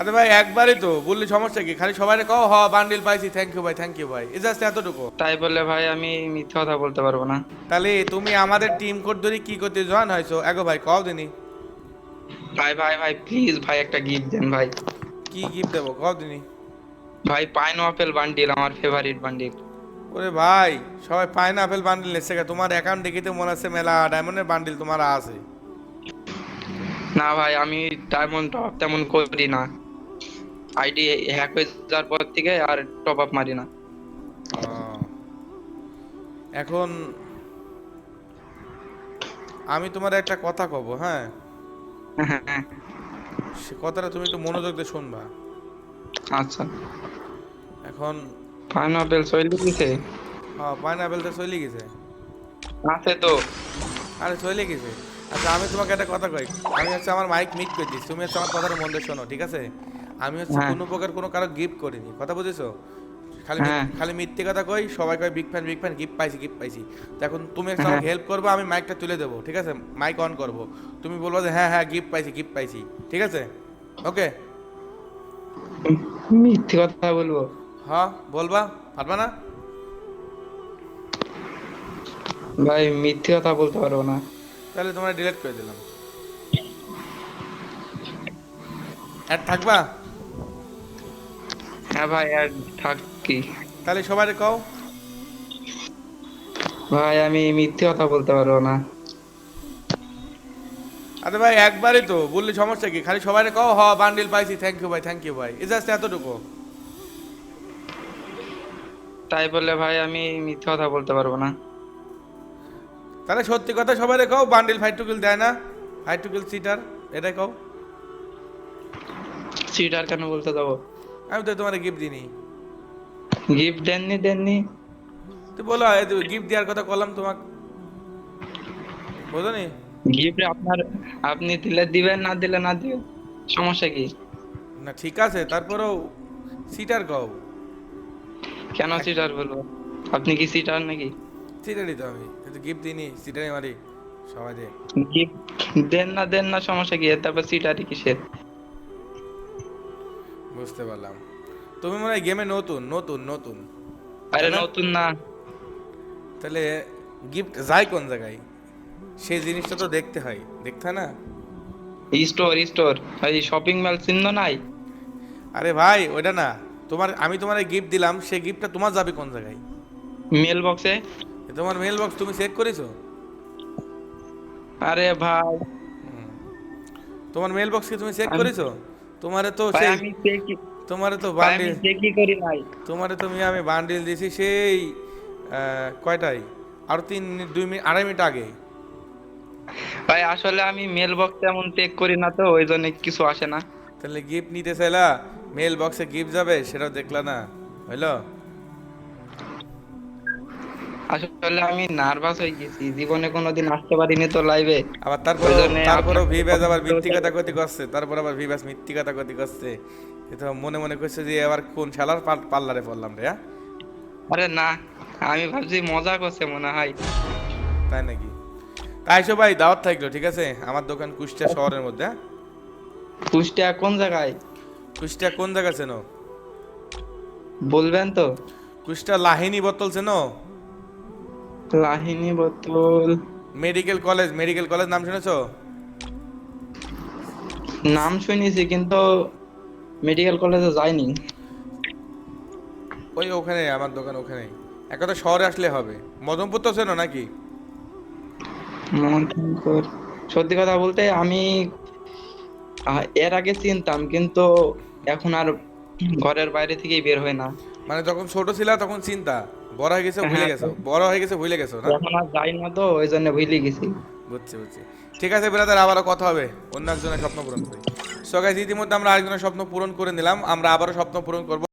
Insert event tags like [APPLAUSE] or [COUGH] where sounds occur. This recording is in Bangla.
আরে ভাই একবারই তো। বললি সমস্যা কি? খালি সবাই কও হ বান্ডিল পাইছি থ্যাংক ইউ ভাই থ্যাংক ইউ ভাই। জাস্ট এতটুকু। তাই বলে ভাই আমি মিথ্যে কথা বলতে পারব না। তাহলে তুমি আমাদের টিম কোড ধরে কি করতে জয়েন হয়েছো? এগো ভাই কও দিনি। ভাই ভাই ভাই প্লিজ ভাই একটা গিফট দেন ভাই। কি গিফট দেবো কও দিনি। ভাই পাইন আপেল বান্ডিল আমার ফেভারিট বান্ডিল ওরে ভাই সবাই পাইন আপেল বান্ডিল এসে গেছে তোমার অ্যাকাউন্ট দেখিতে মনে হচ্ছে মেলা ডায়মন্ডের বান্ডিল তোমার আছে। না ভাই আমি ডায়মন্ড টপ তেমন করি না। আইডি হ্যাক হয়ে যাওয়ার পর থেকে আর টপ আপ মারি না। এখন আমি তোমার একটা কথা কব হ্যাঁ? [LAUGHS] সে কথাটা তুমি একটু মনোযোগ দিয়ে শুনবা। আচ্ছা। এখন পাইন আপেল চলে গেছে? হ্যাঁ পাইনাপেল তো চলে গেছে। আছে তো। আরে চলে গেছে। আচ্ছা আমি তোমাকে একটা কথা কই। আমি হচ্ছে আমার মাইক মিট করে দিচ্ছি। তুমি হচ্ছে আমার কথাটা মন দিয়ে শোনো ঠিক আছে? আমি হচ্ছে হ্যাঁ। কোনো প্রকার কোনো কারও গিফট করিনি। কথা বুঝেছ? খালি হ্যাঁ। খালি মিথ্যে কথা কই সবাই কয় big fan big fan gift পাইছি গিফট পাইছি। তো এখন তুমি একটা আমাকে হেল্প করবে আমি মাইকটা তুলে দেবো ঠিক আছে? মাইক অন করব। তুমি বলব যে হ্যাঁ হ্যাঁ গিফট পাইছি গিফট পাইছি। ঠিক আছে? ওকে মিথ্যে কথা বলব। হ্যাঁ বলবা পারবা না? ভাই মিথ্যে কথা বলতে পারব না। তাহলে তোমরা ডিলিট করে দিলাম। অ্যাড থাকবা? হ্যাঁ ভাই আর থাকি। তাহলে সবাই কও। ভাই আমি মিথ্যে কথা বলতে পারব না। আরে ভাই একবারই তো বললি সমস্যা কি? খালি সবাই কও হ বান্ডিল পাইছি থ্যাংক ইউ ভাই থ্যাংক ইউ ভাই। জাস্ট এতটুকু। তাই বলে ভাই আমি মিথ্যে কথা বলতে পারব না। তাহলে সত্যি কথা সবাই কও বান্ডিল ফাইভ টুকিল দেয় না। ফাইভ টুকিল সিটার এটাই কও। সিটার কেন বলতে যাব আমি তো তোমার গিফট দিনি গিফট দেননি দেননি। তুই বলো গিফট দেওয়ার কথা বললাম তোমাকে। বুঝো নি গিফট আপনার আপনি দিলে দিবেন না দিলে না দিবেন সমস্যা কি? না ঠিক আছে তারপরেও সিটার কও। কেন সিটার বলব? আপনি কি সিটার নাকি? সিটারই তো আমি তো গিফট দিইনি সিটারই মারি সবাই দিয়ে। গিফট দেন না দেন না সমস্যা কি? তারপর সিটারই কিসের? বুঝতে পারলাম। তুমি মনে হয় গেমে নতুন নতুন নতুন। আরে নতুন না। তাহলে গিফট যায় কোন জায়গায়? সেই জিনিসটা তো দেখতে হয় দেখতে না? স্টোর স্টোর এই শপিং মল চিহ্ন নাই? আরে ভাই ওটা না। তোমার আমি তোমার গিফট দিলাম সেই গিফটটা তোমার যাবে কোন জায়গায়? মেল বক্সে তোমার মেল বক্স তুমি চেক করেছ? আরে ভাই। তোমার মেল বক্স কি তুমি চেক করেছ? তোমারে তো সেই তোমারে তো বান্ডিল করি নাই তোমারে তো আমি বান্ডিল দিছি সেই কয়টাই আর তিন দুই মিনিট আড়াই মিনিট আগে। ভাই আসলে আমি মেল বক্স এমন চেক করি না তো ওই জন্য কিছু আসে না। তাহলে গিফট নিতে চাইলা মেল বক্সে গিফট যাবে সেটাও দেখলা না। হইল? আসলে আমি নার্ভাস হয়ে গেছি। জীবনে কোনোদিন আসতে পারিনি তো লাইভে আবার তারপরে জন্যে ভিভাস আবার মিথ্যি কথা কথি করছে। তারপর আবার ভিভাস মিথ্যি কথা কথি করছে। তো মনে মনে করছে যে আবার কোন শালার পাল- পাল্লারে পড়লাম রে হ্যাঁ? আরে না আমি ভাবছি মজা করছে মনে হয়। তাই নাকি? তাই সব ভাই দাওয়াত থাকল ঠিক আছে? আমার দোকান কুষ্টিয়া শহরের মধ্যে হ্যাঁ? কুষ্টিয়া কোন জায়গায়? কুষ্টিয়া কোন জায়গা চেনো? বলবেন তো। কুষ্টিয়া লাহিনী বোতল চেনো? লাহিনী বোতল মেডিকেল কলেজ মেডিকেল কলেজ নাম শুনেছো? নাম শুনেছি কিন্তু মেডিকেল কলেজে যাইনি। ওই ওখানে আমার দোকান ওখানে। এক কথা শহরে আসলে হবে। মদনপুর তো চেনো নাকি? মন্থনকর। সত্যি কথা বলতে আমি এর আগে চিনতাম কিন্তু এখন আর ঘরের বাইরে থেকেই বের হয় না। মানে যখন ছোট ছিলা তখন চিন্তা। বড় হয়ে গেছে ভুলে হ্যাঁ। গেছো। বড় হয়ে গেছে ভুলে গেছো না? এখন আর যাই না তো ওই জন্য ভুলে গেছি। বুঝছি বুঝছি। ঠিক আছে ব্রাদার আবারও কথা হবে। অন্য একজনের স্বপ্ন পূরণ করি। সো গাইস ইতিমধ্যে আমরা আরেকজনের স্বপ্ন পূরণ করে নিলাম। আমরা আবারও স্বপ্ন পূরণ করব।